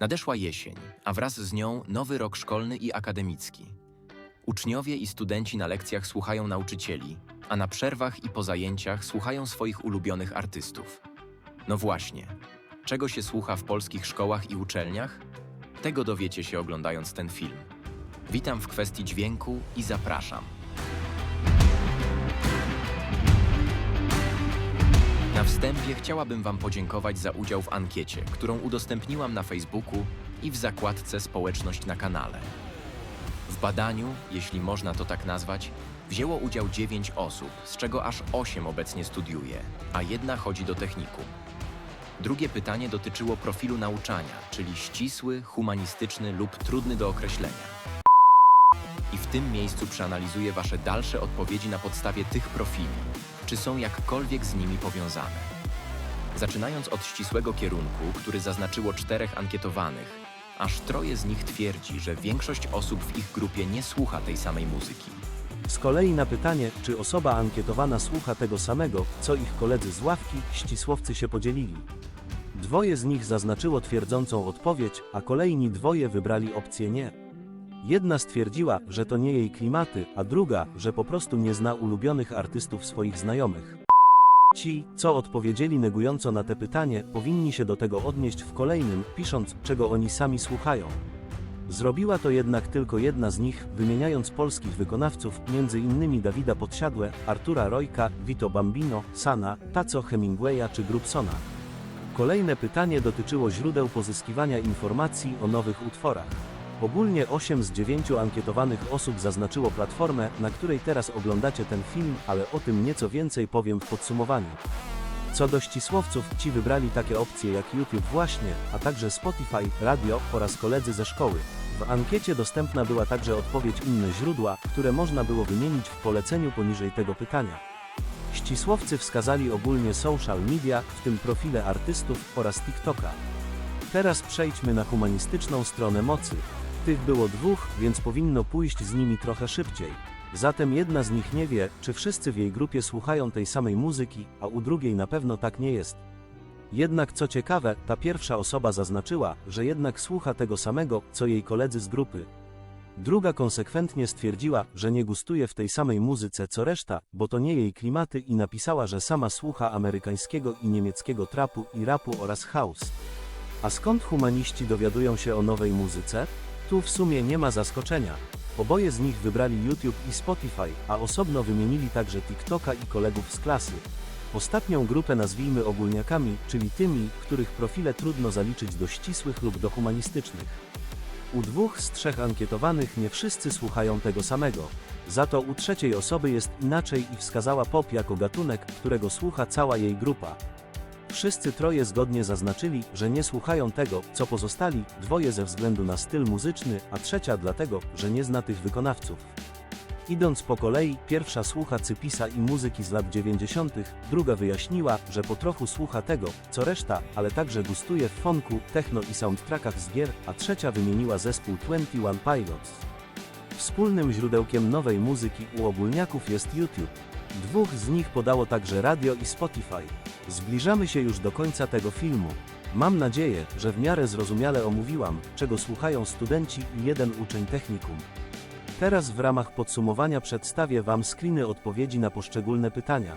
Nadeszła jesień, a wraz z nią nowy rok szkolny i akademicki. Uczniowie i studenci na lekcjach słuchają nauczycieli, a na przerwach i po zajęciach słuchają swoich ulubionych artystów. No właśnie, czego się słucha w polskich szkołach i uczelniach? Tego dowiecie się oglądając ten film. Witam w kwestii dźwięku i zapraszam. Na wstępie chciałabym Wam podziękować za udział w ankiecie, którą udostępniłam na Facebooku i w zakładce Społeczność na kanale. W badaniu, jeśli można to tak nazwać, wzięło udział 9 osób, z czego aż 8 obecnie studiuje, a jedna chodzi do technikum. Drugie pytanie dotyczyło profilu nauczania, czyli ścisły, humanistyczny lub trudny do określenia. Tym miejscu przeanalizuję Wasze dalsze odpowiedzi na podstawie tych profili, czy są jakkolwiek z nimi powiązane. Zaczynając od ścisłego kierunku, który zaznaczyło czterech ankietowanych, aż troje z nich twierdzi, że większość osób w ich grupie nie słucha tej samej muzyki. Z kolei na pytanie, czy osoba ankietowana słucha tego samego, co ich koledzy z ławki, ścisłowcy się podzielili. Dwoje z nich zaznaczyło twierdzącą odpowiedź, a kolejni dwoje wybrali opcję nie. Jedna stwierdziła, że to nie jej klimaty, a druga, że po prostu nie zna ulubionych artystów swoich znajomych. Ci, co odpowiedzieli negująco na te pytanie, powinni się do tego odnieść w kolejnym, pisząc, czego oni sami słuchają. Zrobiła to jednak tylko jedna z nich, wymieniając polskich wykonawców, m.in. Dawida Podsiadłe, Artura Rojka, Vito Bambino, Sana, Taco Hemingwaya czy Grubsona. Kolejne pytanie dotyczyło źródeł pozyskiwania informacji o nowych utworach. Ogólnie 8 z 9 ankietowanych osób zaznaczyło platformę, na której teraz oglądacie ten film, ale o tym nieco więcej powiem w podsumowaniu. Co do ścisłowców, ci wybrali takie opcje jak YouTube właśnie, a także Spotify, radio oraz koledzy ze szkoły. W ankiecie dostępna była także odpowiedź inne źródła, które można było wymienić w poleceniu poniżej tego pytania. Ścisłowcy wskazali ogólnie social media, w tym profile artystów oraz TikToka. Teraz przejdźmy na humanistyczną stronę mocy. Tych było dwóch, więc powinno pójść z nimi trochę szybciej. Zatem jedna z nich nie wie, czy wszyscy w jej grupie słuchają tej samej muzyki, a u drugiej na pewno tak nie jest. Jednak co ciekawe, ta pierwsza osoba zaznaczyła, że jednak słucha tego samego, co jej koledzy z grupy. Druga konsekwentnie stwierdziła, że nie gustuje w tej samej muzyce co reszta, bo to nie jej klimaty i napisała, że sama słucha amerykańskiego i niemieckiego trapu i rapu oraz house. A skąd humaniści dowiadują się o nowej muzyce? Tu w sumie nie ma zaskoczenia. Oboje z nich wybrali YouTube i Spotify, a osobno wymienili także TikToka i kolegów z klasy. Ostatnią grupę nazwijmy ogólniakami, czyli tymi, których profile trudno zaliczyć do ścisłych lub do humanistycznych. U dwóch z trzech ankietowanych nie wszyscy słuchają tego samego. Za to u trzeciej osoby jest inaczej i wskazała pop jako gatunek, którego słucha cała jej grupa. Wszyscy troje zgodnie zaznaczyli, że nie słuchają tego, co pozostali, dwoje ze względu na styl muzyczny, a trzecia dlatego, że nie zna tych wykonawców. Idąc po kolei, pierwsza słucha Cypisa i muzyki z lat 90., druga wyjaśniła, że po trochu słucha tego, co reszta, ale także gustuje w funku, techno i soundtrackach z gier, a trzecia wymieniła zespół 21 Pilots. Wspólnym źródełkiem nowej muzyki u ogólniaków jest YouTube. Dwóch z nich podało także radio i Spotify. Zbliżamy się już do końca tego filmu. Mam nadzieję, że w miarę zrozumiale omówiłam, czego słuchają studenci i jeden uczeń technikum. Teraz w ramach podsumowania przedstawię Wam screeny odpowiedzi na poszczególne pytania.